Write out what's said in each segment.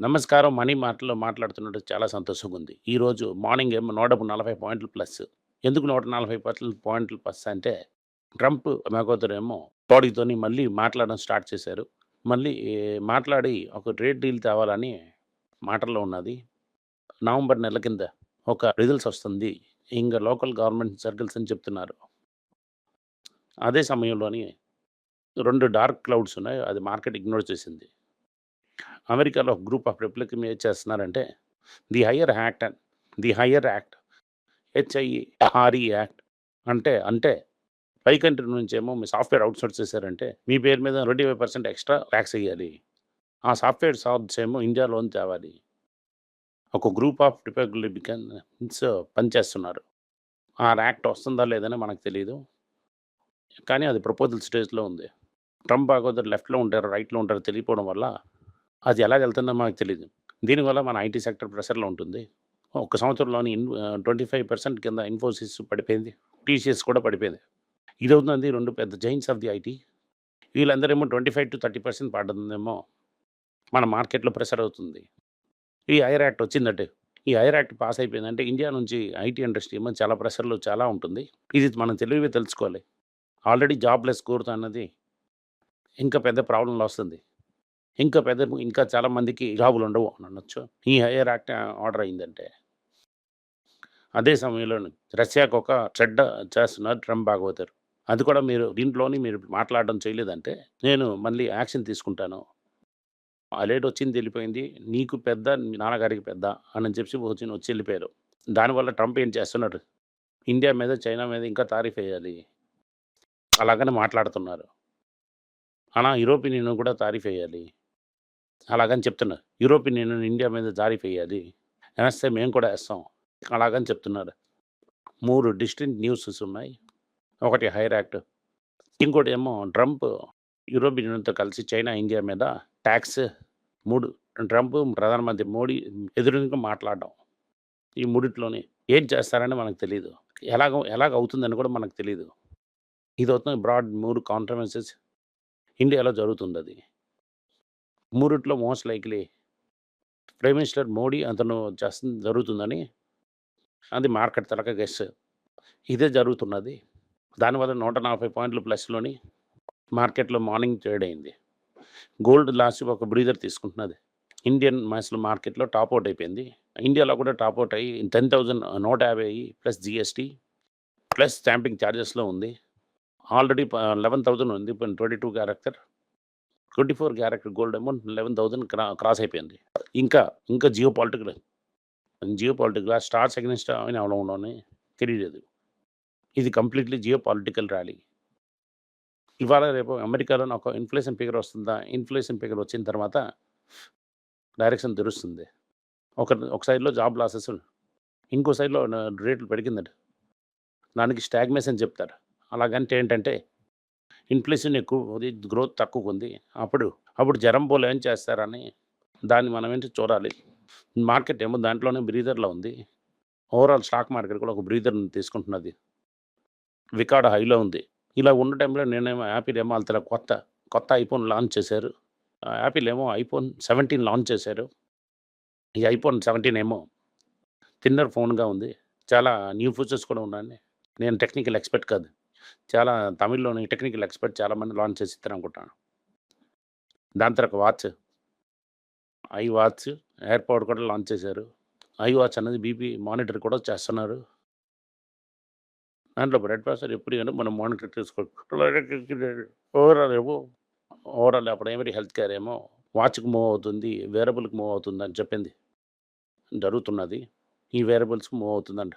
నమస్కారం. మనీ మాటల్లో మాట్లాడుతున్నట్టు చాలా సంతోషంగా ఉంది. ఈరోజు మార్నింగ్ ఏమో 140 పాయింట్లు ప్లస్. ఎందుకు 140 పట్ల పాయింట్లు ప్లస్ అంటే ట్రంప్ మగోదరేమో బాడీతోని మళ్ళీ మాట్లాడడం స్టార్ట్ చేశారు. మళ్ళీ మాట్లాడి ఒక ట్రేడ్ డీల్ తేవాలని మాటల్లో ఉన్నది. నవంబర్ నెల కింద ఒక రిజల్ట్స్ వస్తుంది. ఇంకా లోకల్ గవర్నమెంట్ సర్కిల్స్ అని చెప్తున్నారు. అదే సమయంలోని రెండు డార్క్ క్లౌడ్స్ ఉన్నాయి. అది మార్కెట్ ఇగ్నోర్ చేసింది. అమెరికాలో ఒక గ్రూప్ ఆఫ్ రిపబ్లికన్ ఏం చేస్తున్నారంటే the hire act and the hire act HIRE act అంటే అంటే పై కంట్రీ నుంచేమో మీ సాఫ్ట్‌వేర్ అవుట్‌సోర్స్ చేశారంటే మీ పేరు మీద 25% ఎక్స్‌ట్రా ట్యాక్స్ వేయాలి ఆ సాఫ్ట్‌వేర్ సాఫ్ట్స్ ఏమో ఇండియాలోని తేవాలి. ఒక గ్రూప్ ఆఫ్ రిపబ్లికన్స్ పనిచేస్తున్నారు. ఆ యాక్ట్ వస్తుందా లేదని మనకు తెలియదు కానీ అది ప్రపోజల్ స్టేజ్‌లో ఉంది. ట్రంప్ బాగోదరు లెఫ్ట్‌లో ఉంటారు, రైట్‌లో ఉంటారు తెలియపోవడం వల్ల అది ఎలా వెళ్తుందో మనకు తెలియదు దీనివల్ల మన ఐటీ సెక్టర్ ప్రెషర్‌లో ఉంటుంది. ఒక సంవత్సరంలోని ఇన్ ట్వంటీ ఫైవ్ పర్సెంట్ కింద ఇన్ఫోసిస్ పడిపోయింది. టీసీఎస్ కూడా పడిపోయింది. ఇది అవుతుంది రెండు పెద్ద జైన్స్ ఆఫ్ ది ఐటీ. వీళ్ళందరేమో 25-30% పడుతుందేమో మన మార్కెట్‌లో ప్రెషర్ అవుతుంది. ఈ ఐర్ యాక్ట్ వచ్చిందంటే ఈ ఐర్ యాక్ట్ పాస్ అయిపోయిందంటే ఇండియా నుంచి ఐటీ ఇండస్ట్రీ ఏమో చాలా ప్రెషర్‌లో చాలా ఉంటుంది. ఇది మనం తెలివిగా తెలుసుకోవాలి. ఆల్రెడీ జాబ్‌లెస్ కోరుతా అన్నది ఇంకా పెద్ద ప్రాబ్లంలో వస్తుంది. ఇంకా పెద్ద ఇంకా చాలామందికి జాబులు ఉండవు అని అనొచ్చు. ఈ హైయర్ యాక్ట్ ఆర్డర్ అయిందంటే. అదే సమయంలో రష్యాకు ఒక చెడ్డ చేస్తున్నారు ట్రంప్ బాగోదరు. అది కూడా మీరు దీంట్లోని మీరు మాట్లాడడం చేయలేదంటే నేను మళ్ళీ యాక్షన్ తీసుకుంటాను. అలేట్ వచ్చింది వెళ్ళిపోయింది. నీకు పెద్ద, నాన్నగారికి పెద్ద అని చెప్పి వచ్చి వచ్చి వెళ్ళిపోయారు. దానివల్ల ట్రంప్ ఏం చేస్తున్నాడు? ఇండియా మీద, చైనా మీద ఇంకా తారీఫ్ వేయాలి అలాగనే మాట్లాడుతున్నారు. అలా యూరోపియన్ యూనియన్ కూడా తారీఫ్ వేయాలి అలాగని చెప్తున్నారు. యూరోపియన్ యూనియన్ ఇండియా మీద తారీఫ్ ఎయ్యాలి. ఏస్తే మేము కూడా వేస్తాం అలాగని చెప్తున్నారు. మూడు డిస్టింక్ట్ న్యూసెస్ ఉన్నాయి. ఒకటి హైర్ యాక్ట్. ఇంకోటేమో ట్రంప్ యూరోపియన్ యూనియన్‌తో కలిసి చైనా, ఇండియా మీద టాక్స్ 3 ట్రంప్ ప్రధానమంత్రి మోడీ ఎదురుంగా మాట్లాడడం. ఈ మూడిట్లోనే ఏం చేస్తారని మనకు తెలియదు ఎలాగ ఎలాగ అవుతుందని కూడా మనకు తెలియదు ఇది అవుతుంది బ్రాడ్ 3 కాంట్రవర్సీస్ ఇండియాలో జరుగుతుంది అది మూరిట్లో most likely prime minister Modi అతను చేస్తుంది జరుగుతుందని అది మార్కెట్ తలక గెస్. ఇదే జరుగుతున్నది. దానివల్ల 140 పాయింట్లు ప్లస్‌లోని మార్కెట్‌లో మార్నింగ్ ట్రేడ్ అయింది. గోల్డ్ లాస్ట్ ఒక బ్రీదర్ తీసుకుంటున్నది. ఇండియన్ మైస్‌లో మార్కెట్‌లో టాప్ అవుట్ అయిపోయింది. ఇండియాలో కూడా టాప్ అవుట్ అయ్యి 10,000 150 ప్లస్ జీఎస్టీ ప్లస్ స్టాంపింగ్ చార్జెస్‌లో ఉంది. ఆల్రెడీ లెవెన్ థౌజండ్ ఉంది. Twenty two character 24 character gold ఏమో 11,000 క్రా క్రాస్ అయిపోయింది. ఇంకా ఇంకా geopolitical geopolitical stars against అని అవడంలోనే తెలియలేదు. ఇది కంప్లీట్‌లీ జియో పాలిటికల్ ర్యాలీ. ఇవాళ రేపు అమెరికాలో ఒక ఇన్‌ఫ్లేషన్ ఫిగర్ వస్తుందా? ఇన్‌ఫ్లేషన్ ఫిగర్ వచ్చిన తర్వాత డైరెక్షన్ తెరుస్తుంది ఒక ఒక సైడ్‌లో జాబ్ లాసెస్ ఇంకో సైడ్‌లో రేట్లు పెరిగిందట. దానికి స్టాగ్నేషన్ చెప్తారు. అలాగంటే ఏంటంటే ఇన్‌ఫ్లేషన్ ఎక్కువ ఉంది. గ్రోత్ తక్కువ ఉంది అప్పుడు అప్పుడు జరంబోలు ఏం చేస్తారని దాన్ని మనం ఏంటి చూడాలి. మార్కెట్ ఏమో దాంట్లోనే బ్రీదర్‌లో ఉంది. ఓవరాల్ స్టాక్ మార్కెట్ కూడా ఒక బ్రీదర్‌ని తీసుకుంటున్నది. వికాడ హైలో ఉంది. ఇలా ఉన్న టైంలో నేనేమో యాపిల్ ఏమో అంతలా కొత్త కొత్త ఐఫోన్ లాంచ్ చేశారు. యాపిల్ ఏమో ఐఫోన్ 17 లాంచ్ చేశారు. ఈ ఐఫోన్ 17 ఏమో థిన్నర్ ఫోన్‌గా ఉంది. చాలా న్యూ ఫీచర్స్ కూడా ఉన్నాయండి. నేను టెక్నికల్ ఎక్స్‌పర్ట్ కాదు. చాలా తమిళ్‌లోని టెక్నికల్ ఎక్స్‌పర్ట్ చాలామంది లాంచ్ చేసి ఇస్తారు అనుకుంటాను దాని తర్వాత వాచ్. ఐ వాచ్, ఎయిర్ కూడా లాంచ్ చేశారు. ఐ వాచ్ అనేది బీపీ మానిటర్ కూడా చేస్తున్నారు. దాంట్లో బ్లడ్ ప్రెషర్ కానీ మనం మానిటర్ చేసుకోవచ్చు ఓవరాల్ ఏమో ఓవరాల్ అప్పుడు ఏమిటి హెల్త్ కేర్ ఏమో వాచ్‌కి మూవ్ అవుతుంది. వేరబుల్‌కి మూవ్ అవుతుంది అని చెప్పింది. జరుగుతున్నది. ఈ వేరబుల్స్‌కి మూవ్ అవుతుందంట.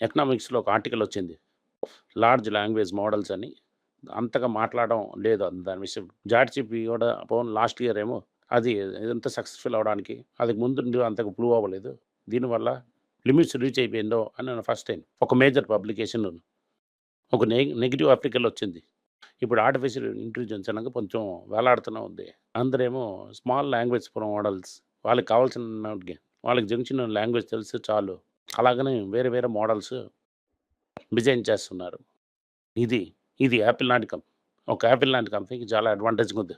ఎకనామిక్స్‌లో ఒక ఆర్టికల్ వచ్చింది. లార్జ్ లాంగ్వేజ్ మోడల్స్ అని అంతగా మాట్లాడడం లేదు దాని విషయం. జాట్ చిపి కూడా పోన్ లాస్ట్ ఇయర్ ఏమో అది ఎంత సక్సెస్ఫుల్ అవడానికి అది ముందు అంతకు ప్రూవ్ అవ్వలేదు. దీనివల్ల లిమిట్స్ రీచ్ అయిపోయిందో అని నేను ఫస్ట్ టైం ఒక మేజర్ పబ్లికేషన్ ఒక నె నెగిటివ్ ఆర్టికల్ వచ్చింది. ఇప్పుడు ఆర్టిఫిషియల్ ఇంటెలిజెన్స్ అనగా కొంచెం వేలాడుతూనే ఉంది. అందరేమో స్మాల్ లాంగ్వేజ్ ఫర్ మోడల్స్ వాళ్ళకి కావాల్సిన వాళ్ళకి జంక్షన్ లాంగ్వేజ్ తెలిసి చాలు. అలాగనే వేరే వేరే మోడల్స్ డిజైన్ చేస్తున్నారు. ఇది ఇది యాపిల్ లాంటి కంపెనీ ఒక యాపిల్ లాంటి కంపెనీకి చాలా అడ్వాంటేజ్‌గా ఉంది.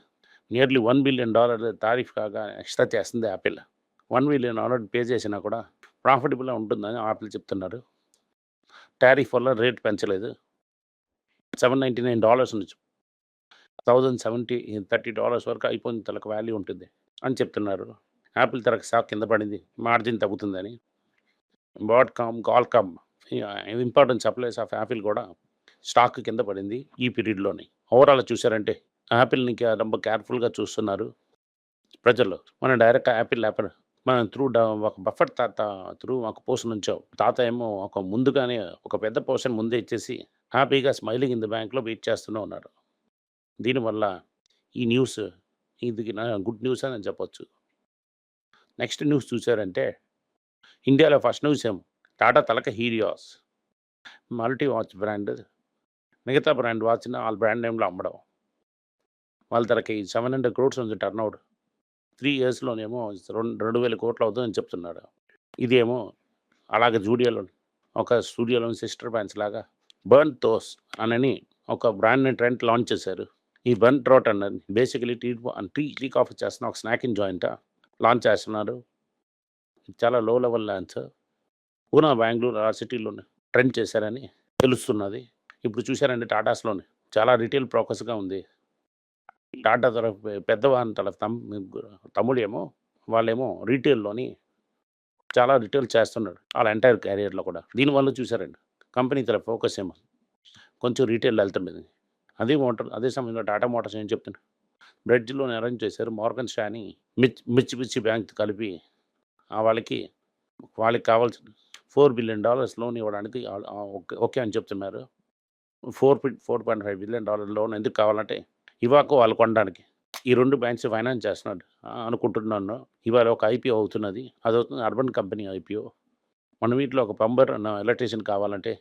Nearly one billion dollar tariff కాగా ఎక్స్ట్రా చేస్తుంది Apple. One billion dollar pay చేసినా కూడా ప్రాఫిటబుల్గా ఉంటుందని యాపిల్ చెప్తున్నారు. టారిఫ్ వల్ల రేట్ పెంచలేదు. సెవెన్ నైంటీ నైన్ డాలర్స్ నుంచి థౌజండ్ సెవెంటీ థర్టీ డాలర్స్ వరకు అయిపోయిన తలకు వాల్యూ ఉంటుంది అని చెప్తున్నారు. యాపిల్ తరకు స్టాక్ కింద పడింది. మార్జిన్ తగ్గుతుందని. Broadcom Qualcomm important supplies of Apple కూడా స్టాక్ కింద పడింది ఈ పీరియడ్లోని ఓవరాల్ చూసారంటే యాపిల్ని కే- ரொம்ப కేర్ఫుల్గా చూస్తున్నారు ప్రజలు మన డైరెక్ట్ యాపిల్ యాపిల్ మనం త్రూ ఒక బఫర్ తాత త్రూ ఒక పోర్షన్ నుంచో తాత ఏమో ఒక ముందుగానే ఒక పెద్ద పోర్షన్ ముందే ఇచ్చేసి హ్యాపీగా స్మైలింగ్ ఇన్ ద బ్యాంక్లో వెయిట్ చేస్తూనే ఉన్నారు దీనివల్ల ఈ న్యూస్ ఇది గుడ్ న్యూస్ అని చెప్పొచ్చు నెక్స్ట్ న్యూస్ చూసారంటే ఇండియాలో ఫస్ట్ న్యూస్ ఏమో టాటా తలక హీరియాస్. Multi watch brand. మిగతా బ్రాండ్ వాచ్ని వాళ్ళ బ్రాండ్ నేమ్లో అమ్మడం. వాళ్ళ తలకి సెవెన్ హండ్రెడ్ క్రోడ్స్ ఉంది టర్న్ అవుట్. త్రీ ఇయర్స్లోనేమో రెండు రెండు వేల కోట్లు అవుతుందని చెప్తున్నాడు. ఇదేమో అలాగే జూడియోలో ఒక స్టూడియోలో సిస్టర్ బ్రాండ్స్ లాగా బర్న్ తోస్ అనని ఒక బ్రాండ్ని ట్రెండ్ లాంచ్ చేశారు. ఈ బర్న్ ట్రోట్ అన్నది basically tea tea tea coffee చేస్తున్న ఒక స్నాకింగ్ జాయింట్ లాంచ్ చేస్తున్నారు. చాలా లో లెవెల్ లాంచ్ పూనా బెంగళూరు ఆ సిటీలోనే ట్రెండ్ చేశారని తెలుస్తున్నది. ఇప్పుడు చూశారండి టాటాస్లోనే. చాలా రిటైల్ ప్రోకస్గా ఉంది. టాటా తరఫు పెద్దవాని తరఫు తమ్ తమ్ముడు ఏమో వాళ్ళేమో రీటైల్లోని చాలా రిటైల్ చేస్తున్నాడు వాళ్ళ ఎంటైర్ క్యారియర్లో కూడా. దీనివల్ల చూశారండి. కంపెనీ తరఫు ఫోకస్ ఏమో. కొంచెం రీటైల్ వెళ్తుండేది అదే మోటార్ అదే సమయంలో టాటా మోటార్స్ ఏం చెప్తున్నారు బ్రెడ్జ్లోని అరేంజ్ చేశారు మార్గన్ షాని మిచ్ మిర్చి మిర్చి బ్యాంక్ కలిపి ఆ వాళ్ళకి వాళ్ళకి కావాల్సిన ఫోర్ బిలియన్ డాలర్స్ లోన్ ఇవ్వడానికి ఓకే ఓకే అని చెప్తున్నారు. Four four point five billion dollar loan ఎందుకు కావాలంటే ఇవాకు వాళ్ళు కొనడానికి. ఈ రెండు బ్యాంక్స్ ఫైనాన్స్ చేస్తున్నాడు అనుకుంటున్నాను. ఇవాళ ఒక ఐపీఓ అవుతున్నది. అది అవుతుంది అర్బన్ కంపెనీ ఐపీఓ మన వీటిలో ఒక పంబర్ ఎలక్ట్రీషియన్ కావాలంటే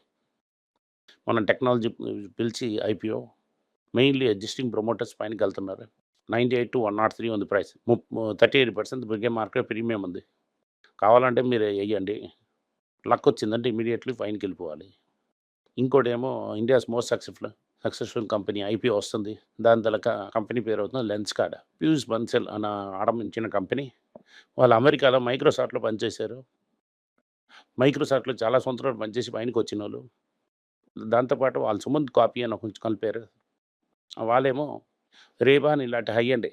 మనం టెక్నాలజీ పిలిచి ఐపీఓ మెయిన్లీ ఎగ్జిస్టింగ్ ప్రమోటర్స్ పైనకి వెళ్తున్నారు ninety eight to one nought three ఉంది ప్రైస్. థర్టీ ఎయిట్ పర్సెంట్ బిగే మార్కెట్ ప్రీమియం ఉంది. కావాలంటే మీరు వేయండి. లక్ వచ్చిందంటే ఇమీడియట్లీ ఫైన్కి వెళ్ళిపోవాలి. ఇంకోటేమో India's most successful successful company IPO వస్తుంది. దాని తలక కంపెనీ పేరు అవుతుంది లెన్స్ కార్డ్ ప్యూస్ బన్సెల్ అని ఆరంభించిన కంపెనీ. వాళ్ళు అమెరికాలో మైక్రోసాఫ్ట్లో పనిచేశారు. మైక్రోసాఫ్ట్లో చాలా సంవత్సరాలు పనిచేసి పైనకి వచ్చిన వాళ్ళు దాంతోపాటు వాళ్ళు సుమంత్ కాపీ అని కొంచెం కలిపారు. వాళ్ళేమో రేబాన్ ఇలాంటి హై అండ్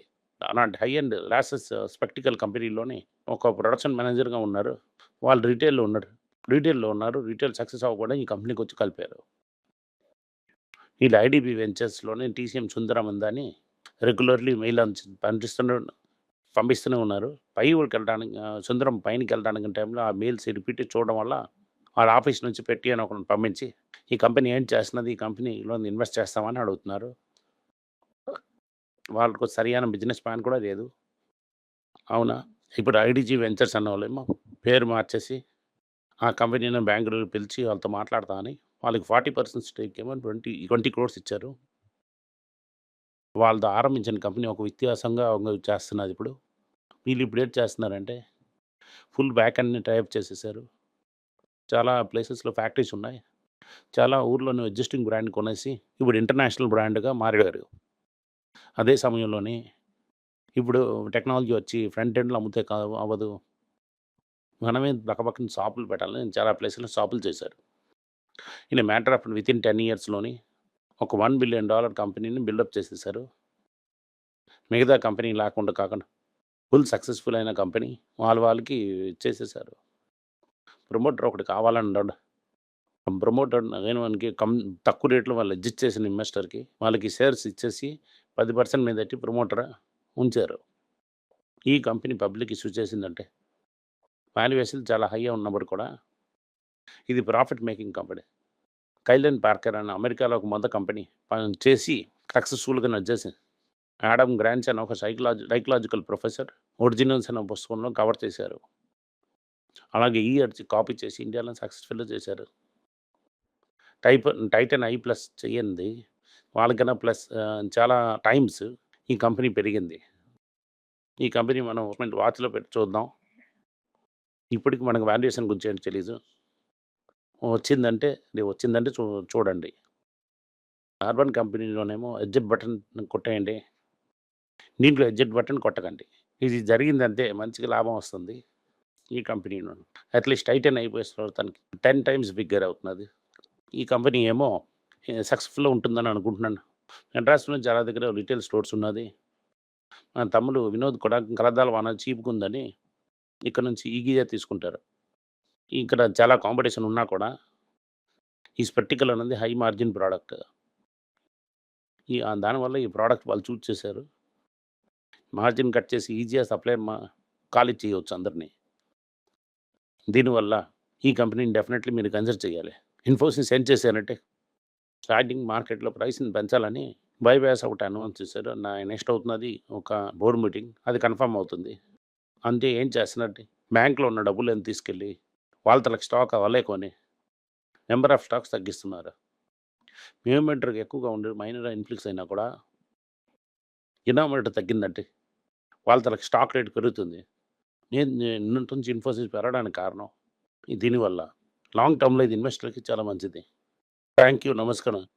అలాంటి హై అండ్ లాసెస్ స్పెక్టికల్ కంపెనీలోని ఒక ప్రొడక్షన్ మేనేజర్గా ఉన్నారు. వాళ్ళు రీటైల్లో ఉన్నారు. రీటైల్లో ఉన్నారు. రీటైల్ సక్సెస్ అవ్వకుండా ఈ కంపెనీకి వచ్చి కలిపారు. వీళ్ళు ఐడిబి వెంచర్స్లోనే టీసీఎం సుందరం ఉందని రెగ్యులర్లీ మెయిల్ పంపిస్తున్న పంపిస్తూనే ఉన్నారు. పై ఊరికి వెళ్ళడానికి సుందరం పైనకి వెళ్ళడానికి టైంలో ఆ మెయిల్స్ రిపీట్ చూడడం వల్ల వాళ్ళ ఆఫీస్ నుంచి పెట్టి అని ఒకరిని పంపించి ఈ కంపెనీ ఏం చేస్తున్నది? ఈ కంపెనీలో ఇన్వెస్ట్ చేస్తామని అడుగుతున్నారు. వాళ్ళకు సరైన బిజినెస్ ప్లాన్ కూడా లేదు. అవునా? ఇప్పుడు ఐడిజీ వెంచర్స్ అన్న వాళ్ళేమో పేరు మార్చేసి ఆ కంపెనీని బెంగళూరు పిలిచి వాళ్ళతో మాట్లాడతా అని వాళ్ళకి ఫార్టీ పర్సెంట్ స్టేక్ ఏమో ట్వంటీ ట్వంటీ క్రోర్స్ ఇచ్చారు. వాళ్ళతో ఆరంభించిన కంపెనీ ఒక వ్యత్యాసంగా చేస్తున్నది ఇప్పుడు. వీళ్ళు ఇప్పుడు ఏం చేస్తున్నారంటే ఫుల్ బ్యాక్ అన్ని టైప్ చేసేసారు. చాలా ప్లేసెస్లో ఫ్యాక్టరీస్ ఉన్నాయి. చాలా ఊర్లోనే ఎగ్జిస్టింగ్ బ్రాండ్ కొనేసి ఇప్పుడు ఇంటర్నేషనల్ బ్రాండ్గా మారారు. అదే సమయంలోనే ఇప్పుడు టెక్నాలజీ వచ్చి ఫ్రంట్ ఎండ్లో అమ్మితే కాదు అవ్వదు. మనమే పక్కపక్కన షాపులు పెట్టాలని చాలా ప్లేస్లో షాపులు చేశారు. In matter of with in ten ఇయర్స్లోని ఒక వన్ బిలియన్ డాలర్ కంపెనీని బిల్డప్ చేసేసారు మిగతా కంపెనీ లేకుండా కాకుండా ఫుల్ సక్సెస్ఫుల్ అయిన కంపెనీ వాళ్ళ వాళ్ళకి చేసేసారు ప్రమోటర్ ఒకటి కావాలన్నాడు ప్రమోటర్ అగైన్ మనకి కం తక్కువ రేట్లో వాళ్ళు అడ్జస్ట్ చేసిన ఇన్వెస్టర్కి వాళ్ళకి షేర్స్ ఇచ్చేసి పది పర్సెంట్ మీద ప్రమోటర్ ఉంచారు. ఈ కంపెనీ పబ్లిక్ ఇష్యూ చేసిందంటే వాల్యుయేషన్ చాలా హై ఉన్నప్పుడు కూడా ఇది profit making company. Kylan Parker అనే అమెరికాలో ఒక మొదటి కంపెనీ పని చేసి సక్సెస్ఫుల్గా నడిచేసింది. యాడమ్ గ్రాండ్స్ అని ఒక సైకలాజీ సైకలాజికల్ ప్రొఫెసర్ ఒరిజినల్స్ అనే పుస్తకంలో కవర్ చేశారు. అలాగే ఈ అర్చి కాపీ చేసి ఇండియాలో సక్సెస్ఫుల్గా చేశారు. టైప్ టైటన్ ఐ ప్లస్ చేయండి వాళ్ళకన్నా ప్లస్ చాలా టైమ్స్ ఈ కంపెనీ పెరిగింది. ఈ కంపెనీ మనం వాచ్లో పెట్టి చూద్దాం. ఇప్పటికి మనకు వాల్యుయేషన్ గురించి ఏంటి తెలీదు. వచ్చిందంటే రేపు వచ్చిందంటే చూ చూడండి. అర్బన్ కంపెనీలోనేమో ఎడ్జెట్ బటన్ కొట్టేయండి. దీంట్లో ఎడ్జెట్ బటన్ కొట్టకండి. ఇది జరిగిందంటే మంచిగా లాభం వస్తుంది ఈ కంపెనీలో. అట్లీస్ట్ టైటన్ అయిపోయేసిన తనకి టెన్ టైమ్స్ బిగ్గర్ అవుతున్నది. ఈ కంపెనీ ఏమో సక్సెస్ఫుల్గా ఉంటుందని అనుకుంటున్నాను. మెడ్రాస్లో చాలా దగ్గర రిటైల్ స్టోర్స్ ఉన్నది. మా తమ్ముడు వినోద్ కూడా కలదాల వాన చీపుకుందని ఉందని ఇక్కడ నుంచి ఈగీగా తీసుకుంటారు. ఇక్కడ చాలా కాంపిటీషన్ ఉన్నా కూడా ఈ స్పెక్టికల్ అనేది హై మార్జిన్ ప్రోడక్ట్. ఈ దానివల్ల ఈ ప్రోడక్ట్ వాళ్ళు చూస్ చేశారు. మార్జిన్ కట్ చేసి ఈజీగా సప్లై మా ఖాళీ చేయవచ్చు అందరినీ. దీనివల్ల ఈ కంపెనీని డెఫినెట్లీ మీరు కన్సిడర్ చేయాలి. ఇన్ఫోసిస్ సెండ్ చేశారంటే స్టార్టింగ్ మార్కెట్లో ప్రైస్ని పెంచాలని బైబ్యాస్ ఒకటి అనౌన్స్ చేశారు. నా నెక్స్ట్ అవుతున్నది ఒక బోర్డు మీటింగ్. అది కన్ఫర్మ్ అవుతుంది. అంతే ఏం చేస్తున్నట్టు బ్యాంక్లో ఉన్న డబ్బులు ఎంత తీసుకెళ్ళి వాళ్ళ తలకు స్టాక్ అవ్వలే కొని నెంబర్ ఆఫ్ స్టాక్స్ తగ్గిస్తున్నారు. న్యూమీటర్కి ఎక్కువగా ఉండే మైనర్ ఇన్ఫ్లిక్స్ అయినా కూడా ఇనామీటర్ తగ్గిందంటే వాళ్ళ తలకు స్టాక్ రేట్ పెరుగుతుంది. నేను నిన్నటి నుంచి ఇన్ఫోసిస్ పెరగడానికి కారణం దీనివల్ల. లాంగ్ టర్మ్లో ఇది ఇన్వెస్టర్కి చాలా మంచిది. థ్యాంక్ యూ నమస్కారం.